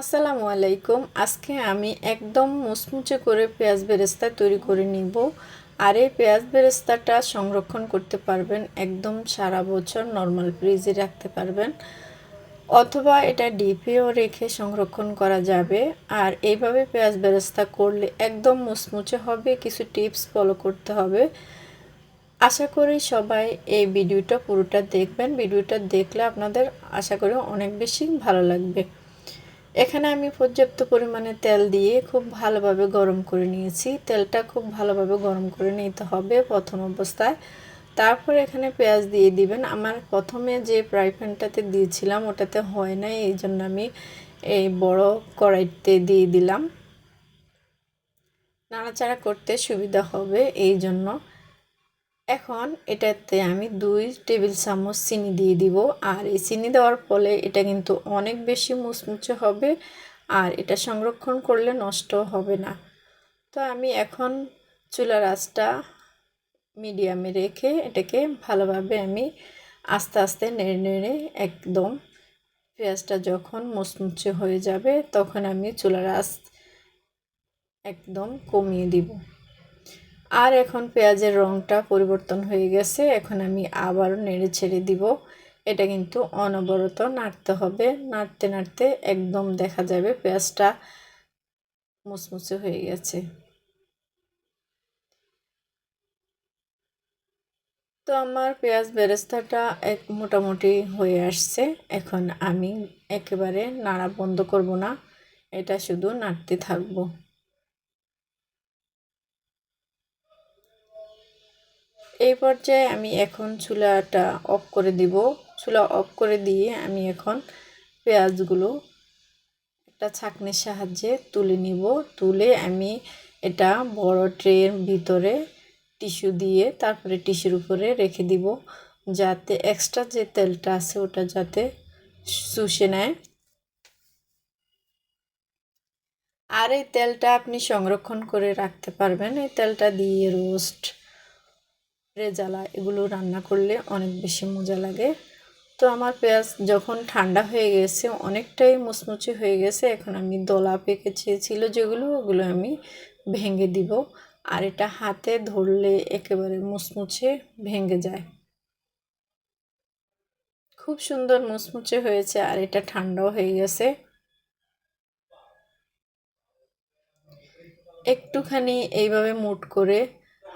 আসসালামু আলাইকুম। আজকে আমি একদম মুচমুচে করে পেঁয়াজ বেরেস্তা তৈরি করে নিব। আর এই পেঁয়াজ বেরেস্তাটা সংরক্ষণ করতে পারবেন একদম সারা বছর নর্মাল ফ্রিজে রাখতে পারবেন। অথবা এটা ডিপেও রেখে সংরক্ষণ করা যাবে। আর এইভাবে পেঁয়াজ বেরেস্তা করলে একদম মুচমুচে হবে, কিছু টিপস ফলো করতে হবে। আশা করি সবাই এই ভিডিওটা পুরোটা দেখবেন। ভিডিওটা দেখলে আপনাদের আশা করি অনেক বেশি ভালো লাগবে। এখানে আমি পর্যাপ্ত পরিমাণে তেল দিয়ে খুব ভালোভাবে গরম করে নিয়েছি। তেলটা খুব ভালোভাবে গরম করে নিতে হবে প্রথম অবস্থায়। তারপর এখানে পেঁয়াজ দিয়ে দিবেন। আমার প্রথমে যে ফ্রাই প্যানটাতে দিয়েছিলাম ওটাতে হয় নাই, এই জন্য আমি এই বড় কড়াইতে দিয়ে দিলাম। নাড়াচাড়া করতে সুবিধা হবে এই জন্য। এখন এটাতে আমি দুই টেবিল চামচ চিনি দিয়ে দিব। আর এই চিনি দেওয়ার ফলে এটা কিন্তু অনেক বেশি মুচমুচে হবে আর এটা সংরক্ষণ করলে নষ্ট হবে না। তো আমি এখন চুলার আঁচটা মিডিয়ামে রেখে এটাকে ভালোভাবে আমি আস্তে আস্তে নেড়ে নেড়ে একদম পেঁয়াজটা যখন মুচমুচে হয়ে যাবে তখন আমি চুলার আঁচ একদম কমিয়ে দিব। আর এখন পেঁয়াজের রঙটা পরিবর্তন হয়ে গেছে, এখন আমি আবার নেড়ে ছেড়ে দিব। এটা কিন্তু অনবরত নাড়তে হবে, নাড়তে নাড়তে একদম দেখা যাবে পেঁয়াজটা মুচমুচে হয়ে গেছে। তো আমার পেঁয়াজ বেরেস্তাটা এক মোটামুটি হয়ে আসছে, এখন আমি একেবারে নাড়া বন্ধ করব না, এটা শুধু নাড়তে থাকব। এই পর্যায়ে আমি এখন চুলাটা অফ করে দিব। চুলা অফ করে দিয়ে আমি এখন পেঁয়াজগুলো একটা ছাঁকনির সাহায্যে তুলে নিব। তুলে আমি এটা বড় ট্রের ভিতরে টিস্যু দিয়ে তারপরে টিস্যুর উপরে রেখে দিব যাতে এক্সট্রা যে তেলটা আছে ওটা যাতে শুষে নেয়। আর এই তেলটা আপনি সংরক্ষণ করে রাখতে পারবেন। এই তেলটা দিয়ে রোস্ট রেজালা এগুলো রান্না করলে অনেক বেশি মজা লাগে। তো আমার পেঁয়াজ যখন ঠান্ডা হয়ে গেছে, অনেকটাই মুচমুচে হয়ে গেছে, এখন আমি দলা পেকে চেয়েছিল যেগুলো, ওগুলো আমি ভেঙে দিব। আর এটা হাতে ধরলে একেবারে মুচমুচে ভেঙে যায়। খুব সুন্দর মুচমুচে হয়েছে আর এটা ঠান্ডাও হয়ে গেছে। একটুখানি এইভাবে মুট করে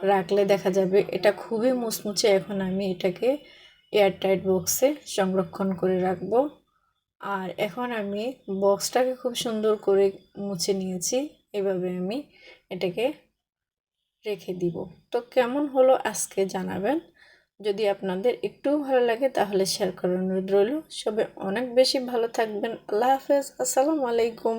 রাখলে দেখা যাবে এটা খুবই মুচমুচে এখন আমি এটাকে এয়ারটাইট বক্সে সংরক্ষণ করে রাখব। আর এখন আমি বক্সটাকে খুব সুন্দর করে মুছে নিয়েছি। এভাবে আমি এটাকে রেখে দিব। তো কেমন হলো আজকে জানাবেন। যদি আপনাদের একটু ভালো লাগে তাহলে শেয়ার করার অনুরোধ রইল। সবাই অনেক বেশি ভালো থাকবেন। আল্লাহ হাফেজ। আসসালামু আলাইকুম।